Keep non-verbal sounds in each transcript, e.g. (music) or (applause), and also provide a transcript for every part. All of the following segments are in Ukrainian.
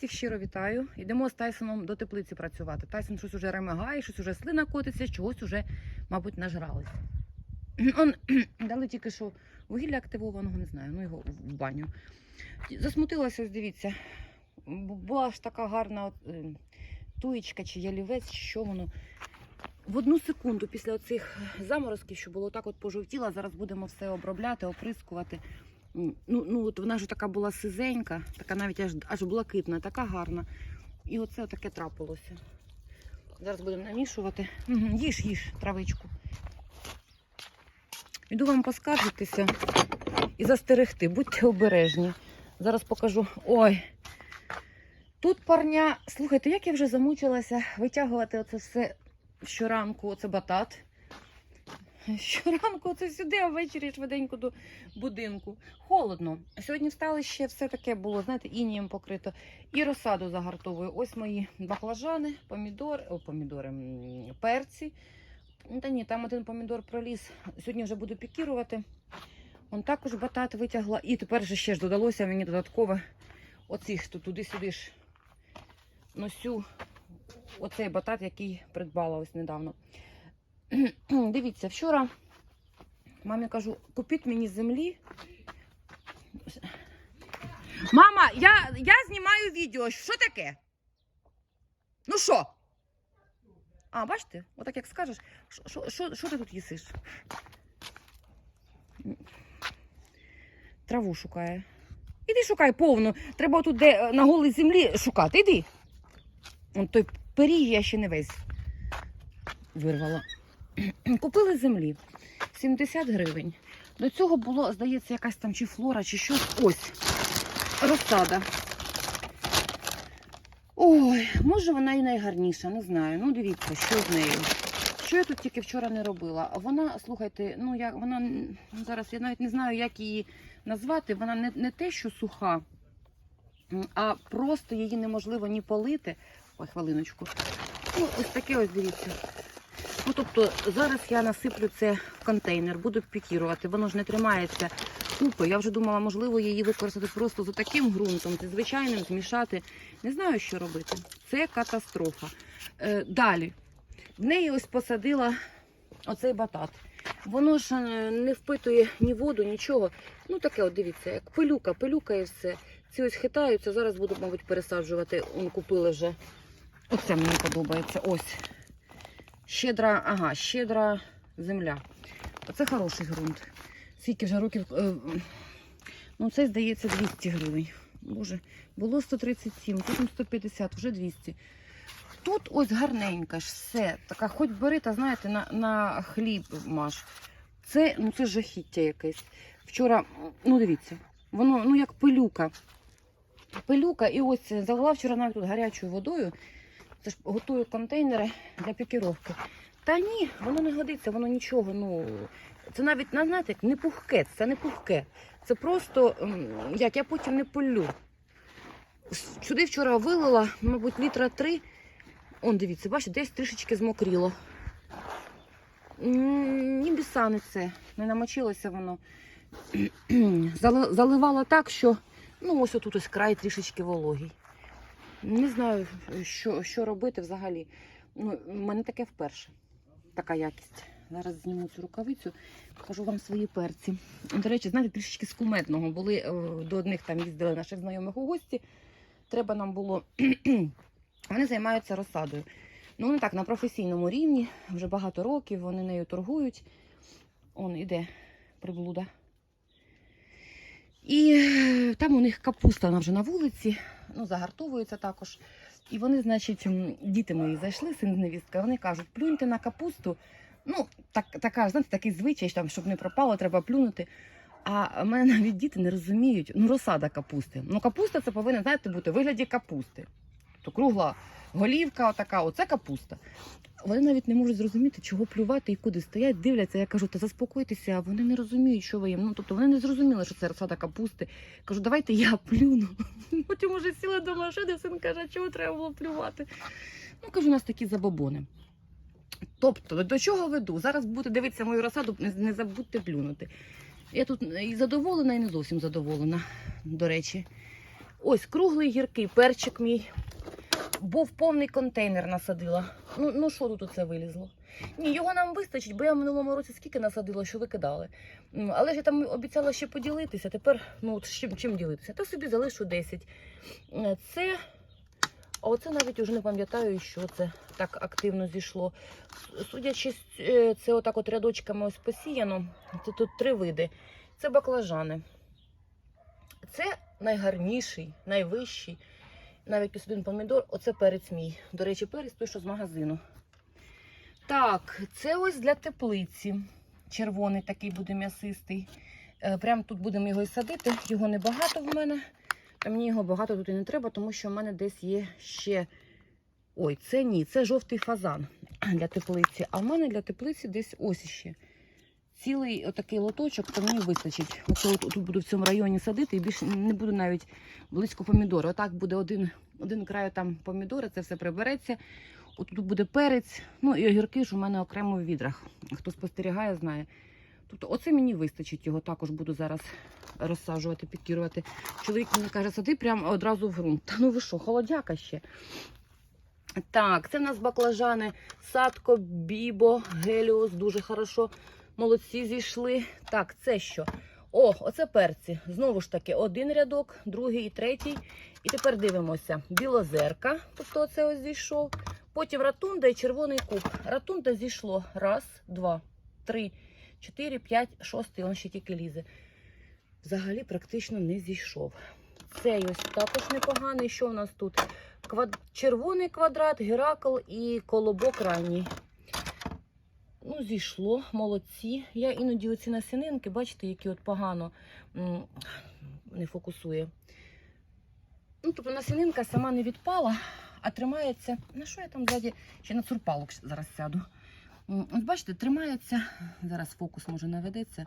всіх щиро вітаю. Йдемо з Тайсоном до теплиці працювати. Тайсон щось уже ремагає, щось уже слина котиться, чогось уже, мабуть, нажрались. (clears throat) (clears throat) Дали тільки що вугілля активованого, не знаю, ну його в баню. Засмутилася, дивіться. Була ж така гарна е, туєчка чи ялівець, чи що воно. В одну секунду після оцих заморозків, що було так от пожовтіла, зараз будемо все обробляти, оприскувати. Ну, ну от вона ж така була сизенька, така навіть аж, аж блакитна, така гарна. І оце таке трапилося. Зараз будемо намішувати. Їж, їж травичку. Іду вам поскаржитися і застерегти. Будьте обережні. Зараз покажу. Ой. Тут парня, слухайте, як я вже замучилася витягувати оце все щоранку, оце батат. (laughs) Щоранку оце сюди, а ввечері швиденько до будинку. Холодно. Сьогодні встали ще все таке було, знаєте, інієм покрито. І розсаду загартовую. Ось мої баклажани, помідори, о, помідори, перці. Та ні, там один помідор проліз. Сьогодні вже буду пікірувати. Он також батат витягла. І тепер же ще ж додалося мені додатково оцих тут туди-сюди ж носю оцей батат, який придбала ось недавно. (clears throat) Дивіться, вчора мамі кажу, купіть мені землі. Мама, я, я знімаю відео. Що таке? Ну що? А, бачите, отак як скажеш, що- ти тут їсиш? Траву шукає. Іди шукай повну. Треба тут де е, на голій землі шукати. Іди. Вон той пиріг я ще не весь вирвала. (clears throat) Купили землі 70 гривень. До цього було, здається, якась там чи флора, чи щось. Ось. Розсада. Ой, може вона і найгарніша, не знаю. Ну, дивіться, що з нею. Що я тут тільки вчора не робила? Вона, слухайте, ну як вона зараз я навіть не знаю, як її назвати. Вона не, не те, що суха, а просто її неможливо ні полити. Ой, хвилиночку. Ну, ось таке ось дивіться. Ну, тобто зараз я насиплю це в контейнер, буду пікірувати. Воно ж не тримається купи. Я вже думала, можливо, її використати просто за таким ґрунтом, зі звичайним змішати. Не знаю, що робити. Це катастрофа. Е, далі. В неї ось посадила оцей батат. Воно ж е, не впитує ні воду, нічого. Ну таке, от дивіться, як пилюка, пилюка і все. Ці ось хитаються. Зараз буду, мабуть, пересаджувати. Купили вже. Оце мені подобається. Ось. Щедра, ага, щедра земля. Оце хороший ґрунт. Скільки вже років. е, Ну, це, здається, 200 гривень. Боже, було 137, потім 150, вже 200. Тут ось гарненька ж все. Така, хоч бери, та знаєте, на, на хліб маш. Це, ну, це жахіття якесь. Вчора, ну дивіться, воно ну як пилюка. Пилюка, і ось залила вчора навіть тут гарячою водою. Це ж готую контейнери для пікіровки. Та ні, воно не годиться, воно нічого. Ну це навіть знаєте, не пухке, це не пухке. Це просто як я потім не полю. Сюди вчора вилила, мабуть, літра три. Он, дивіться, бачите, десь трішечки змокріло. Ні біса не це, не намочилося воно. (clears throat) Зали- Заливала так, що ну, ось отут ось край трішечки вологий. Не знаю, що, що робити взагалі. Ну, в мене таке вперше. Така якість. Зараз зніму цю рукавицю, покажу вам свої перці. До речі, знаєте, трішечки з кумедного. Були е, до одних там їздили наших знайомих у гості. Треба нам було. (clears throat) вони займаються розсадою. Ну, вони так на професійному рівні, вже багато років, вони нею торгують. Он іде приблуда. І е, там у них капуста вона вже на вулиці, ну, загартовується також. І вони, значить, діти мої зайшли, син з невістка, вони кажуть, плюньте на капусту. Ну, так, така, знаєте, такий звичай, там, щоб не пропало, треба плюнути. А мене навіть діти не розуміють, ну, розсада капусти. Ну, капуста це повинна, знаєте, бути в вигляді капусти. То кругла голівка, отака, оце капуста. Вони навіть не можуть зрозуміти, чого плювати і куди стоять, дивляться. Я кажу, та заспокойтеся, а вони не розуміють, що ви їм. Ну, тобто вони не зрозуміли, що це розсада капусти. Кажу, давайте я плюну. (laughs) Потім уже сіли до машини, син каже, чого треба було плювати. Ну, кажу, у нас такі забобони. Тобто, до чого веду? Зараз будете дивитися мою розсаду, не, забудьте плюнути. Я тут і задоволена, і не зовсім задоволена, до речі. Ось круглий гіркий перчик мій. Був повний контейнер насадила. Ну, ну що тут оце вилізло? Ні, його нам вистачить, бо я минулому році скільки насадила, що викидали. Але ж я там обіцяла ще поділитися. Тепер ну от чим, чим ділитися? Та собі залишу 10. Е, Це. А оце навіть уже не пам'ятаю, що це так активно зійшло. Судячи, е, це отак от рядочками ось посіяно. Це тут три види. Це баклажани. Це найгарніший, найвищий. Навіть ось один помідор, оце перець мій. До речі, перець той, що з магазину. Так, це ось для теплиці. Червоний такий буде м'ясистий. Е, Прямо тут будемо його і садити. Його небагато в мене. Та мені його багато тут і не треба, тому що в мене десь є ще. Ой, це ні, це жовтий фазан для теплиці. А в мене для теплиці десь ось ще. Цілий отакий лоточок, то мені вистачить. Оце от, тут буду в цьому районі садити і більше не буду навіть близько помідори. Отак буде один, один край там помідори, це все прибереться. От тут буде перець, ну і огірки ж у мене окремо в відрах. Хто спостерігає, знає. Тобто, оце мені вистачить, його також буду зараз розсаджувати, підкірувати. Чоловік мені каже, сади прямо одразу в ґрунт. Та ну ви що, холодяка ще. Так, це в нас баклажани Садко, Бібо, Геліос, дуже хорошо. Молодці зійшли. Так, це що? О, оце перці. Знову ж таки, один рядок, другий і третій. І тепер дивимося. Білозерка, тобто оце ось зійшов. Потім ратунда і червоний куб. Ратунда зійшло. Раз, два, три, чотири, п'ять, шостий, він ще тільки лізе. Взагалі практично не зійшов. Цей ось також непоганий. Що у нас тут? Квад... Червоний квадрат, геракл і колобок ранній. Ну, зійшло, молодці. Я іноді оці насінинки, бачите, які от погано не фокусує. Ну, тобто насінинка сама не відпала, а тримається. На що я там ззаді? Ще на цурпалок зараз сяду. От бачите, тримається. Зараз фокус може наведеться.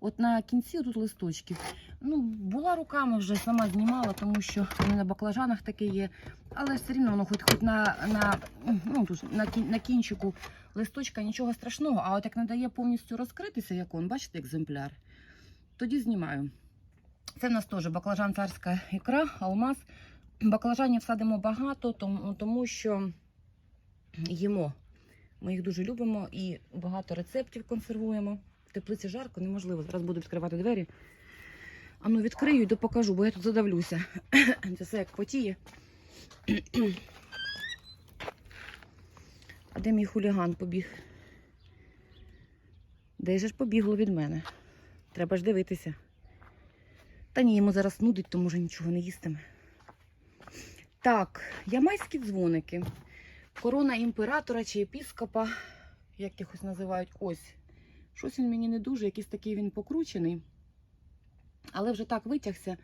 От на кінці тут листочків. Ну, була руками вже сама знімала, тому що вони на баклажанах таке є. Але все рівно воно хоч, хоч на, на, ну, тут, на, на кінчику листочка нічого страшного. А от як не дає повністю розкритися, як он, бачите, екземпляр, тоді знімаю. Це в нас теж баклажан царська ікра, алмаз. Баклажанів садимо багато, тому, що їмо. Ми їх дуже любимо і багато рецептів консервуємо. В теплиці жарко, неможливо. Зараз буду відкривати двері. А ну відкрию і допокажу, бо я тут задавлюся. Це все як потіє. А де мій хуліган побіг? Де ж побігло від мене? Треба ж дивитися. Та ні, йому зараз нудить, то може нічого не їстиме. Так, ямайські дзвоники. Корона імператора чи епіскопа, як якось називають, ось. Щось він мені не дуже, якийсь такий він покручений. Але вже так витягся.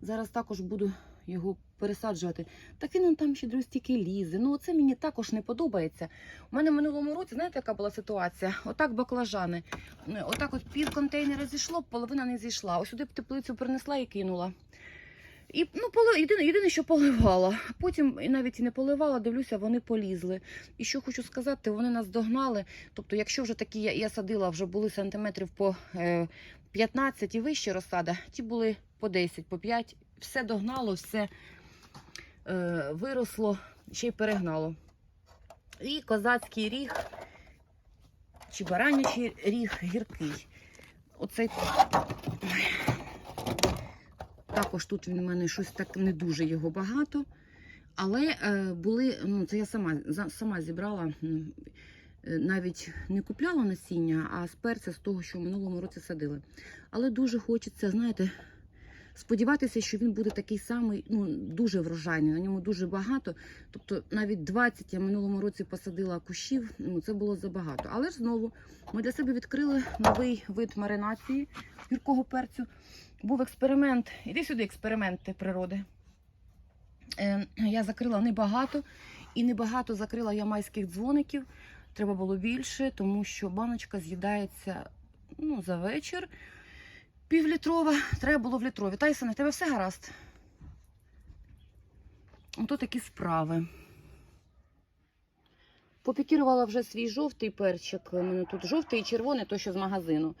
Зараз також буду його пересаджувати. Так він он там ще друзі стільки лізе. Ну, це мені також не подобається. У мене в минулому році, знаєте, яка була ситуація? Отак баклажани. Е, Отак от пів контейнера зійшло, половина не зійшла. Ось сюди теплицю принесла і кинула. І ну, поли... єдине, єдине, що поливала. Потім навіть і не поливала, дивлюся, вони полізли. І що хочу сказати, вони нас догнали. Тобто, якщо вже такі я, я садила, вже були сантиметрів по е, 15 і вище розсада, ті були по 10, по 5. Все догнало, все е, виросло, ще й перегнало. І козацький ріг, чи баранячий ріг гіркий. Оцей також тут він у мене щось так не дуже його багато. Але е, були, ну це я сама, за- сама зібрала, е, навіть не купляла насіння, а з перця з того, що в минулому році садили. Але дуже хочеться, знаєте, сподіватися, що він буде такий самий, ну дуже врожайний, на ньому дуже багато. Тобто навіть 20 я минулому році посадила кущів, ну це було забагато. Але ж знову ми для себе відкрили новий вид маринації гіркого перцю. Був експеримент. Іди сюди, експерименти природи. Е, я закрила небагато, і небагато закрила ямайських дзвоників. Треба було більше, тому що баночка з'їдається ну, за вечір. Півлітрова, треба було в літрові. Тайсоне, в тебе все гаразд. Ото такі справи. Попікірувала вже свій жовтий перчик. У мене тут жовтий і червоний, то що з магазину.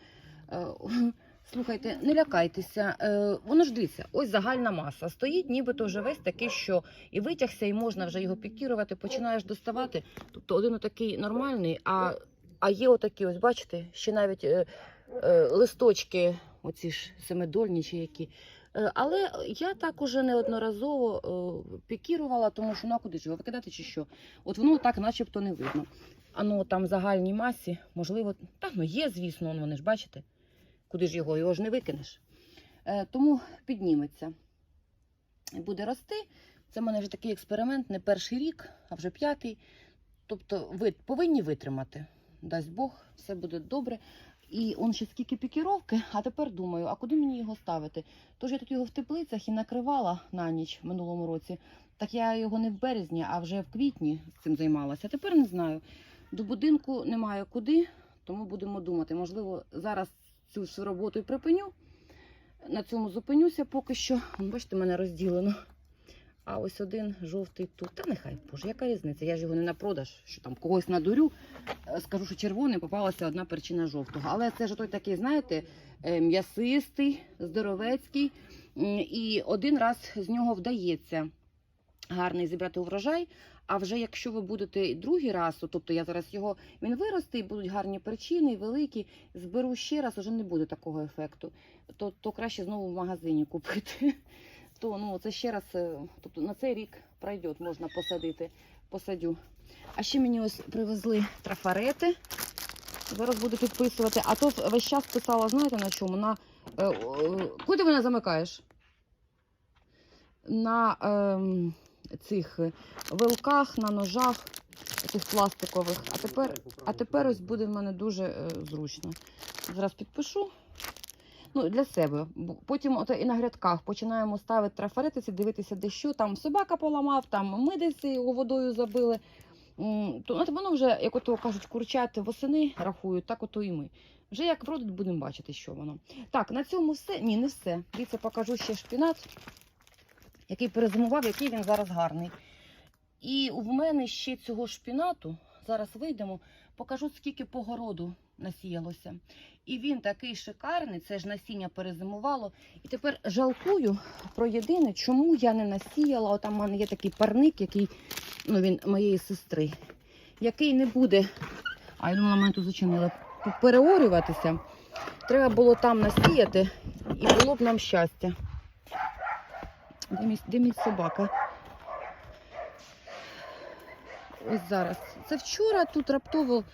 Е, (laughs) Слухайте, не лякайтеся. Е, воно ж дивіться, ось загальна маса. Стоїть, нібито вже весь такий, що і витягся, і можна вже його пікірувати, починаєш доставати. Тобто один отакий нормальний, а, а є отакі, ось бачите, ще навіть е, листочки, оці ж семидольні чи які. Е, Але я так уже неодноразово е, пікірувала, тому що ну а куди ж його викидати чи що? От воно так начебто не видно. А ну там в загальній масі, можливо, так ну є, звісно, вони ж бачите. Куди ж його? Його ж не викинеш. Е, тому підніметься. Буде рости. Це в мене вже такий експеримент, не перший рік, а вже п'ятий. Тобто ви повинні витримати. Дасть Бог, все буде добре. І он ще скільки пікіровки, а тепер думаю, а куди мені його ставити? Тож я тут його в теплицях і накривала на ніч в минулому році. Так я його не в березні, а вже в квітні цим займалася. Тепер не знаю. До будинку немає куди, тому будемо думати. Можливо, зараз цю всю роботу і припиню. На цьому зупинюся поки що. Бачите, мене розділено. А ось один жовтий тут. Та нехай, боже, яка різниця? Я ж його не на продаж, що там когось надурю. Е, Скажу, що червоний попалася одна причина жовтого. Але це ж той такий, знаєте, е, м'ясистий, здоровецький. І один раз з нього вдається гарний зібрати урожай. А вже якщо ви будете другий раз, тобто я зараз його він виросте, і будуть гарні причини, великі, зберу ще раз, вже не буде такого ефекту. То, то краще знову в магазині купити. То ну це ще раз, тобто на цей рік пройде, можна посадити, посадю. А ще мені ось привезли трафарети. Зараз буду підписувати. А тут весь час писала, знаєте на чому? На е, е, куди мене замикаєш? На ем, цих е, вилках, на ножах, цих пластикових. А тепер, а тепер ось буде в мене дуже е, зручно. Зараз підпишу. Ну, для себе. Потім от і на грядках починаємо ставити трафаретиці, дивитися, де що. Там собака поламав, там ми десь його водою забили. То, от воно вже, як ото кажуть, курчати восени рахують, так ото і ми. Вже як вродить, будемо бачити, що воно. Так, на цьому все. Ні, не все. Дивіться, покажу ще шпінат, який перезимував, який він зараз гарний. І в мене ще цього шпінату, зараз вийдемо, покажу, скільки погороду насіялося. І він такий шикарний, це ж насіння перезимувало. І тепер жалкую про єдине, чому я не насіяла. Отам в мене є такий парник, який ну, він моєї сестри, який не буде. А я думала, мене тут зачинили. Переорюватися. Треба було там насіяти, і було б нам щастя. Де мій собака? Ось зараз. Це вчора тут раптово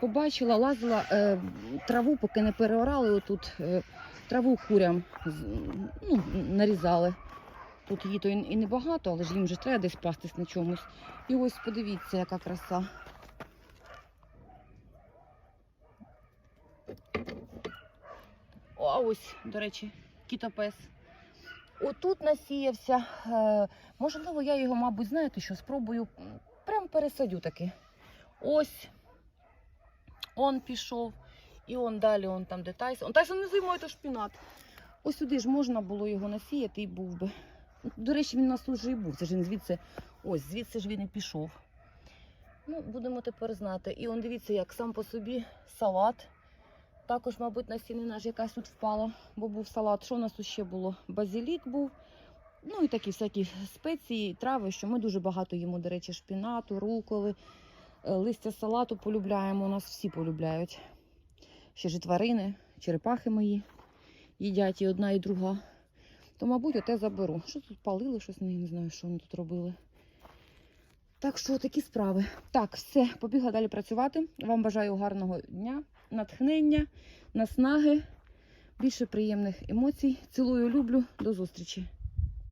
побачила, лазила е, траву, поки не переорали отут. Е, траву курям ну, нарізали. Тут її то і небагато, але ж їм вже треба десь пастись на чомусь. І ось подивіться, яка краса. А ось, до речі, кітопес. Отут насіявся. Е, можливо, я його, мабуть, знаєте, що спробую прям пересадю таки. Ось. Он пішов. І он далі, он там де Тайсон. Он Тайсон не зимою, то шпінат. Ось сюди ж можна було його насіяти і був би. До речі, він у нас тут і був. Це ж він звідси, ось, звідси ж він і пішов. Ну, будемо тепер знати. І он дивіться, як сам по собі салат. Також, мабуть, насінина ж якась тут впала, бо був салат. Що у нас тут ще було? Базилік був. Ну і такі всякі спеції, трави, що ми дуже багато їмо, до речі, шпінату, руколи, листя салату полюбляємо. У нас всі полюбляють. Ще ж тварини, черепахи мої їдять і одна, і друга. То, мабуть, оте заберу. Що тут палили, щось не знаю, що вони тут робили. Так що такі справи. Так, все, побігла далі працювати. Вам бажаю гарного дня, натхнення, наснаги, більше приємних емоцій. Цілую, люблю. До зустрічі.